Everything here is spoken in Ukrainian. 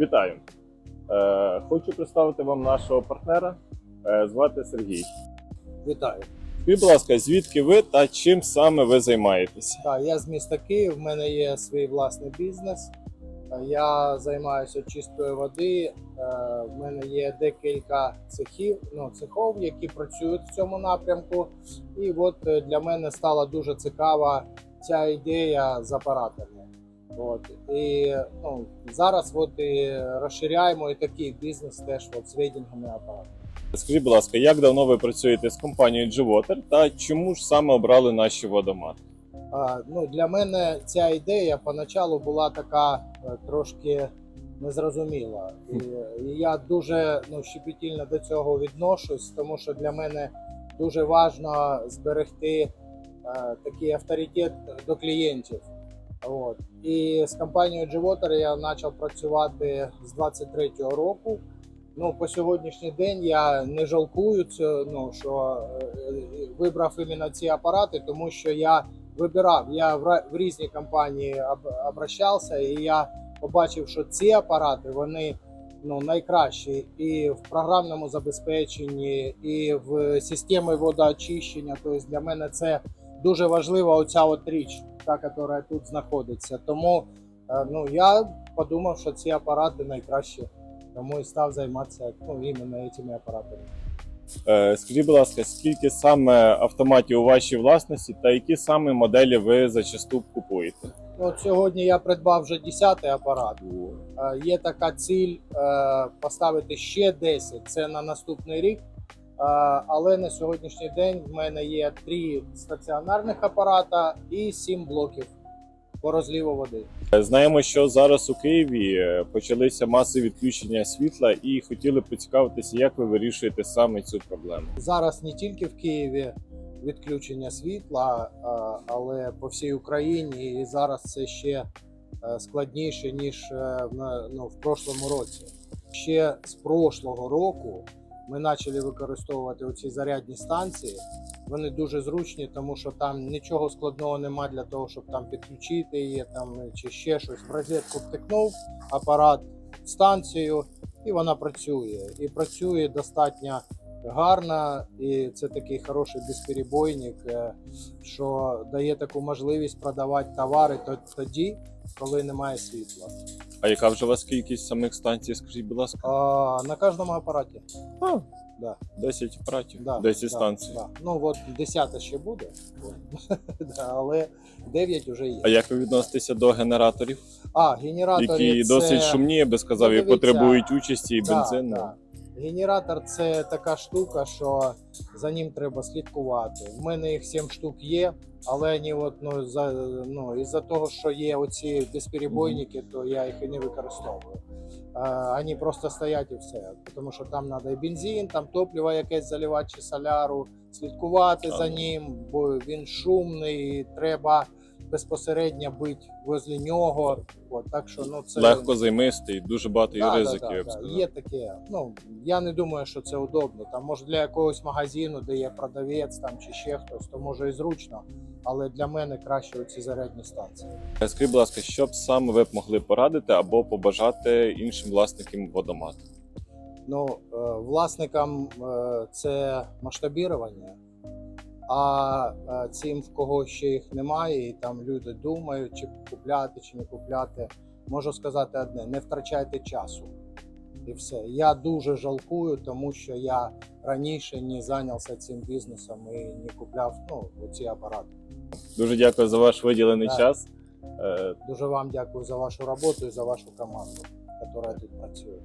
Вітаю! Е, хочу представити вам нашого партнера. Е, звати Сергій. Вітаю. Скажіть, будь ласка, звідки ви та чим саме ви займаєтеся? Так, я з міста Київ, в мене є свій власний бізнес. Е, Я займаюся чисткою води. В мене є декілька цехів, ну, цехов, які працюють в цьому напрямку. І от для мене стала дуже цікава ця ідея з апаратами. От. І ну, зараз от і розширяємо і такий бізнес теж от, з рейдингами апаратів. Скажіть, будь ласка, як давно ви працюєте з компанією G-Water та чому ж саме обрали наші водомати? А, ну, для мене ця ідея поначалу була така е, трошки незрозуміла. І, і я дуже ну, щепетільно до цього відношусь, тому що для мене дуже важливо зберегти е, такий авторитет до клієнтів. От. І з компанією G-Water я почав працювати з 23-го року. Ну, по сьогоднішній день я не жалкую цього, ну, що е, е, вибрав іменно ці апарати, тому що я вибирав. Я в, різні компанії об, обращався, і я побачив, що ці апарати вони ну, найкращі і в програмному забезпеченні, і в системі водоочищення. Тобто для мене це дуже важлива оця от річ, та, яка тут знаходиться. Тому е, ну, я подумав, що ці апарати найкращі. Тому і став займатися ну, іменно цими апаратами. Е, Скажіть, будь ласка, скільки саме автоматів у вашій власності та які саме моделі ви зачасту купуєте? От сьогодні я придбав вже 10-й апарат. Е, Є така ціль поставити ще 10, це на наступний рік. Але на сьогоднішній день в мене є три стаціонарних апарата і 7 блоків по розліву води. Знаємо, що зараз у Києві е, почалися масові відключення світла і хотіли поцікавитися, як ви вирішуєте саме цю проблему. Зараз не тільки в Києві відключення світла, але по всій Україні. І зараз це ще е, складніше ніж е, ну, в прошлому році. Ще з прошлого року ми почали використовувати оці зарядні станції. Вони дуже зручні, тому що там нічого складного нема для того, щоб там підключити її там чи ще щось. В розетку втикнув апарат в станцію, і вона працює. І працює достатньо гарно, і це такий хороший безперебойник, е, що дає таку можливість продавати товари тоді, коли немає світла. А яка вже у вас кількість самих станцій? Скажіть, будь ласка, А, на кожному апараті. А, Да, 10 апаратів, да, 10 да, станцій. Да. Ну от 10 ще буде. Да, але 9 вже є. А як ви відноситеся до генераторів, А, генератори які це... досить шумні, я би сказав, і потребують участі і Да, бензину? да. Генератор це така штука, що за ним треба слідкувати. В мене їх 7 штук є, але вони от, ну, за, ну, із-за того, що є оці безперебойники, то я їх і не використовую. А, вони просто стоять і все. Тому що там треба і бензин, там топливо якесь заливати чи соляру, слідкувати за ним, бо він шумний, і треба безпосередньо бути возле нього. От, так що, ну, це... Легко займистий, дуже багато Да, ризиків, да, я б да, да. сказав. Є таке. Ну я не думаю, що це удобно. Там може для якогось магазину, де є продавець там чи ще хтось, то може і зручно. Але для мене краще оці зарядні станції. Скажіть, будь ласка, що б саме ви б могли порадити або побажати іншим власникам водомату? Ну е, власникам е, це масштабірування. А е, цим, в кого ще їх немає, і там люди думають, чи купляти, чи не купляти. Можу сказати одне: не втрачайте часу. І все. Я дуже жалкую, тому що я раніше не зайнявся цим бізнесом і не купляв ну, ці апарати. Дуже дякую за ваш виділений Так. час. Е, Дуже вам дякую за вашу роботу і за вашу команду, яка тут працює.